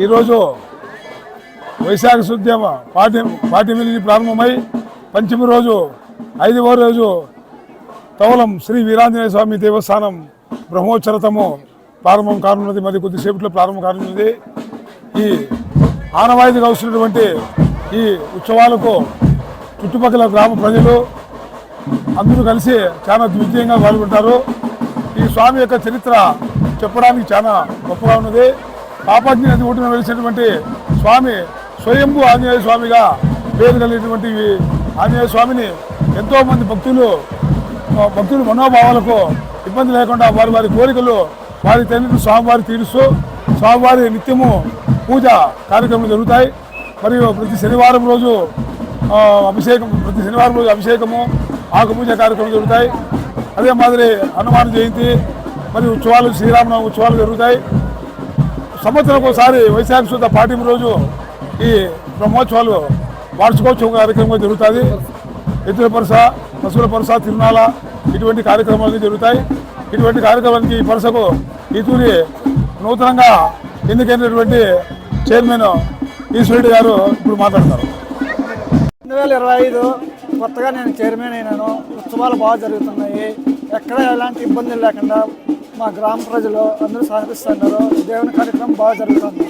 ఈరోజు వైశాఖ శుద్ధ్యమ పాటి పాటి వెలిగి ప్రారంభమై పంచమి రోజు ఐదవ రోజు తవలం శ్రీ వీరాంజనేయ స్వామి దేవస్థానం బ్రహ్మోత్సరతము ప్రారంభం కానున్నది. మరి కొద్దిసేపట్లో ప్రారంభం కానున్నది. ఈ ఆనవాయితీగా వస్తున్నటువంటి ఈ ఉత్సవాలకు చుట్టుపక్కల గ్రామ ప్రజలు అందరూ కలిసి చాలా ద్వితీయంగా పాల్గొంటారు. ఈ స్వామి యొక్క చరిత్ర చెప్పడానికి చాలా గొప్పగా ఉన్నది. పాపజ్ఞ నది ఒడ్డున వెలిసినటువంటి స్వామి స్వయంభు ఆంజనేయ స్వామిగా పేరు కలిగినటువంటి ఆంజనేయ స్వామిని ఎంతో మంది భక్తులు భక్తుల మనోభావాలకు ఇబ్బంది లేకుండా వారి వారి కోరికలు వారి తండ్రి స్వామివారి తీరుస్తూ స్వామివారి నిత్యము పూజ కార్యక్రమాలు జరుగుతాయి. మరియు ప్రతి శనివారం రోజు అభిషేకం ప్రతి శనివారం రోజు అభిషేకము ఆకు పూజ కార్యక్రమాలు జరుగుతాయి. అదే మాదిరి హనుమాన్ జయంతి మరియు ఉత్సవాలు శ్రీరామనవమి ఉత్సవాలు జరుగుతాయి. సంవత్సరం ఒకసారి వైశాఖ శుద్ధ పాఠ్యం రోజు ఈ బ్రహ్మోత్సవాలు వార్షికోత్సవం కార్యక్రమం జరుగుతుంది. ఎద్దుల పరస పశువుల పరస తిరునాల ఇటువంటి కార్యక్రమాలు జరుగుతాయి. ఇటువంటి కార్యక్రమానికి ఈ పరసకు ఈతూరి నూతనంగా ఎన్నికైనటువంటి చైర్మన్ ఈశ్వరుడు గారు ఇప్పుడు మాట్లాడతారు. రెండు వేల ఇరవై ఐదు కొత్తగా నేను చైర్మన్ అయినాను. ఉత్సవాలు బాగా జరుగుతున్నాయి. ఎక్కడ ఎలాంటి ఇబ్బందులు లేకుండా మా గ్రామ ప్రజలు అందరూ సహకరిస్తున్నారు. దేవుని కార్యక్రమం బాగా జరుగుతుంది.